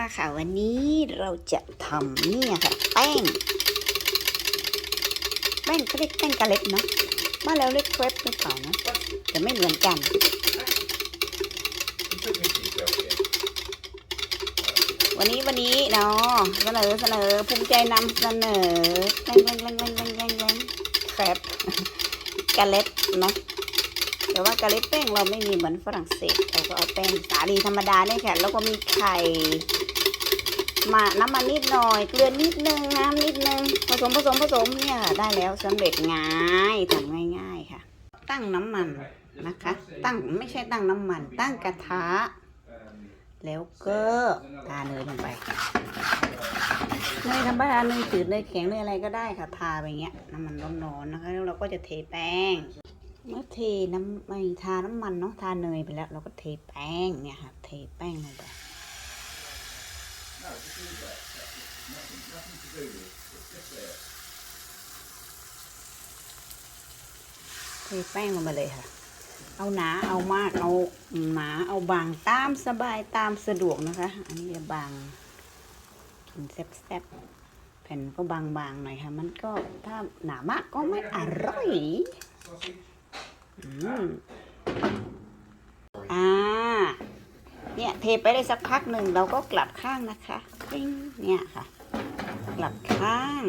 มาค่ะวันนี้เราจะทำเนี่ยค่ะแป้ง แป้งเขาเรียกแป้งกาเล็ตเนาะบ้านเราเรียกเครปหรือเปล่านะแต่ไม่เหมือนกัน วันนี้วันนี้เนาะเสนอเสนอภูมิใจนำเสนอแป้งแป้งแป้งแป้งแป้งแป้งแป้งแครปกาเล็ตเนาะแต่ว่ากาเล็ตแป้งเราไม่มีเหมือนฝรั่งเศสเราก็เอาแป้งสาลีธรรมดาเนี่ยค่ะ แล้วก็มีไข่ มาน้ำมันนิดหน่อย เกลือนิดนึงน้ำนิดนึงผสมผสมผสมเนี่ยค่ะได้แล้วสำเร็จง่ายทำง่าย ๆค่ะ ตั้งน้ำมันนะคะ ตั้งไม่ใช่ตั้งน้ำมัน ตั้งกระทะแล้วก็ทาเนยลงไปเนยธรรมดาเนยจืดเนยแข็งเนยอะไรก็ได้ค่ะทาไปเงี้ยน้ำมันร้อนๆนะคะแล้วเราก็จะเทแป้ง เมื่อเทน้ำไม่ทาน้ำมันเนาะทาเนยไปแล้ว เราก็เทแป้งเนี่ยค่ะ เทแป้งลงไป เทแป้งลงไปเลยค่ะ เอาหนา เอามาก เอาหนา เอาบาง ตามสบาย ตามสะดวกนะคะ อันนี้บาง กินแซ่บๆ แผ่นก็บางๆหน่อยค่ะ มันก็ถ้าหนามากก็ไม่อร่อย อืม เนี่ยเทไปได้สักพักหนึ่งเราก็กลับข้างนะคะเนี่ยค่ะ กลับข้าง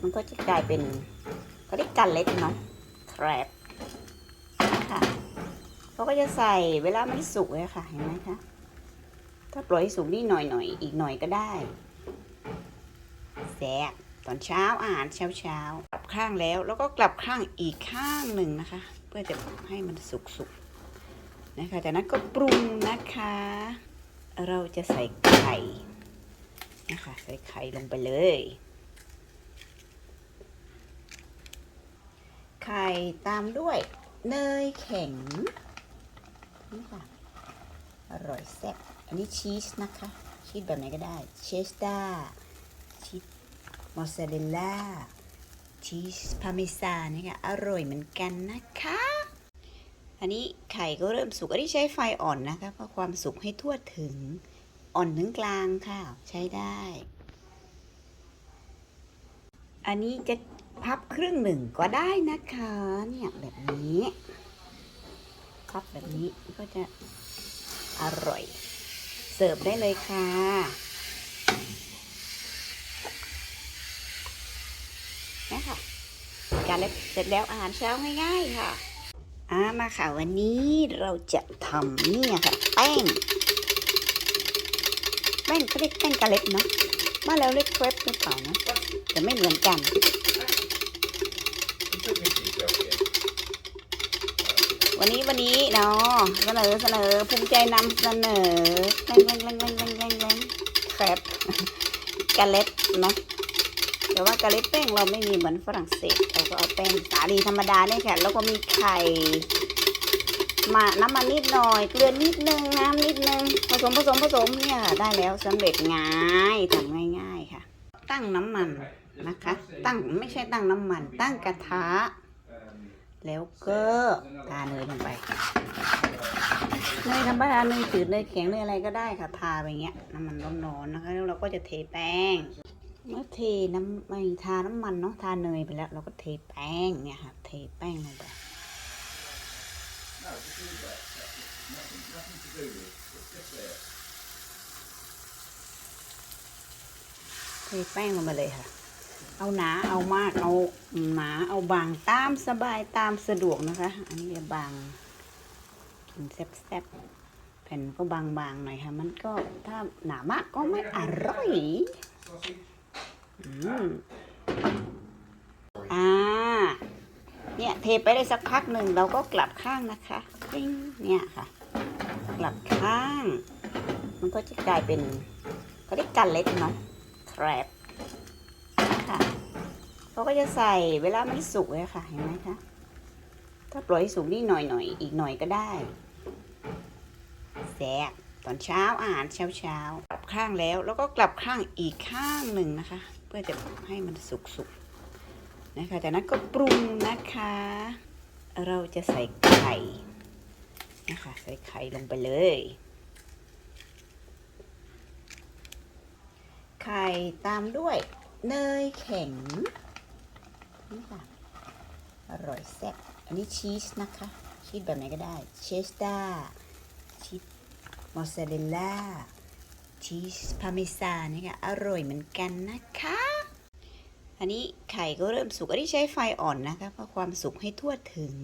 มันก็จะกลายเป็นเขาเรียกกันเล็กเนาะแครบค่ะเขาก็จะใส่เวลามันสุกเลยค่ะ เห็นไหมคะถ้าปล่อยให้สุกนี่หน่อยหน่อยๆอีกหน่อยก็ได้แซ่บตอนเช้าอาหารเช้าเช้ากลับข้างแล้ว แล้วก็กลับข้างอีกข้างหนึ่งนะคะ เพื่อจะให้มันสุกสุก นะคะจากนั้นก็ปรุงนะคะ เราจะใส่ไข่นะคะใส่ไข่ลงไปเลย ไข่ตามด้วยเนยแข็งนี่ค่ะอร่อยแซ่บอันนี้ชีสนะคะ ชีสแบบไหนก็ได้เชสดาชีสมอสซาเรลล่าชีสพาเมซานนี่ค่ะอร่อยเหมือนกันนะคะ อันนี้ไข่ก็เริ่มสุก อันนี้ใช้ไฟอ่อนนะคะเพื่อความสุกให้ทั่วถึง อ่อนถึงกลางค่ะ ใช้ได้ อันนี้จะพับครึ่งหนึ่งก็ได้นะคะ เนี่ยแบบนี้พับแบบนี้ก็จะอร่อย เสิร์ฟได้เลยค่ะนี่ค่ะ การเล็บเสร็จแล้วอาหารเช้าง่ายๆค่ะ อ่ามาค่ะวันนี้เราจะทำเนี่ยค่ะแป้ง แป้งเขาเรียกแป้งกาเล็ตเนาะบ้านเราเรียกเครปหรือเปล่านะแต่ไม่เหมือนกัน วันนี้วันนี้เนาะเสนอเสนอภูมิใจนำเสนอแป้งแป้งแป้งแป้งแป้งแป้งแป้งแครปกาเล็ตเนาะแต่ว่ากาเล็ตแป้งเราไม่มีเหมือนฝรั่งเศส ก็เอาแป้งสาลีธรรมดาเนี่ยค่ะ แล้วก็มีไข่มาน้ำมันนิดหน่อย เกลือนิดนึงน้ำนิดนึง ผสมผสมผสมเนี่ยค่ะ ได้แล้วสำเร็จง่ายทำง่าย ๆค่ะ ตั้งน้ำมันนะคะ ตั้งไม่ใช่ตั้งน้ำมัน ตั้งกระทะ แล้วก็ทาเนยลงไปเนยธรรมดาเนยจืดเนยแข็งเนยอะไรก็ได้ค่ะทาไปเงี้ยน้ำมันร้อนๆนะคะแล้วเราก็จะเทแป้ง เมื่อเทน้ำไม่ทาน้ำมันเนาะทาเนยไปแล้ว เราก็เทแป้งเนี่ยค่ะ เทแป้งลงไปเทแป้งลงไปเลยค่ะ เอาหนาเอามากเอาหนาเอาบางตามสบายตามสะดวกนะคะ อันนี้บางกินแซ่บๆแผ่นก็บางๆหน่อยค่ะ มันก็ถ้าหนามากก็ไม่อร่อย อ่า เนี่ยเทไปได้สักพักหนึ่งเราก็กลับข้างนะคะเนี่ยค่ะ กลับข้าง มันก็จะกลายเป็นเขาเรียกกันเล็กเนาะแครบค่ะเขาก็จะใส่เวลามันสุกเลยค่ะ เห็นไหมคะ ถ้าปล่อยให้สุกนี่หน่อยหน่อยๆอีกหน่อยก็ได้แซ่บตอนเช้าอาหารเช้าเช้ากลับข้างแล้ว แล้วก็กลับข้างอีกข้างหนึ่งนะคะ พื่อจะให้มันสุกๆนะคะ จากนั้นก็ปรุงนะคะ เราจะใส่ไข่นะคะ ใส่ไข่ลงไปเลย ไข่ตามด้วยเนยแข็งนี่ค่ะอร่อยแซ่บอันนี้ชีสนะคะ ชีสแบบไหนก็ได้เชสตาชีสมอสซาเรลล่า ชีสพาเมซานนี่ค่ะอร่อยเหมือนกันนะคะ อันนี้ไข่ก็เริ่มสุกอันนี้ใช้ไฟอ่อนนะคะเพื่อความสุกให้ทั่วถึง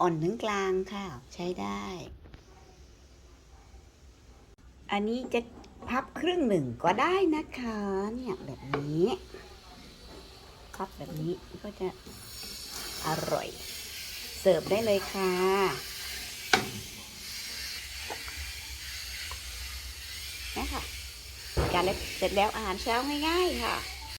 อ่อนถึงกลางค่ะ ใช้ได้ อันนี้จะพับครึ่งหนึ่งก็ได้นะคะเนี่ยแบบนี้พับแบบนี้ก็จะอร่อย เสิร์ฟได้เลยค่ะนะคะ การเล็บเสร็จแล้วอาหารเช้าง่าย ๆ ค่ะ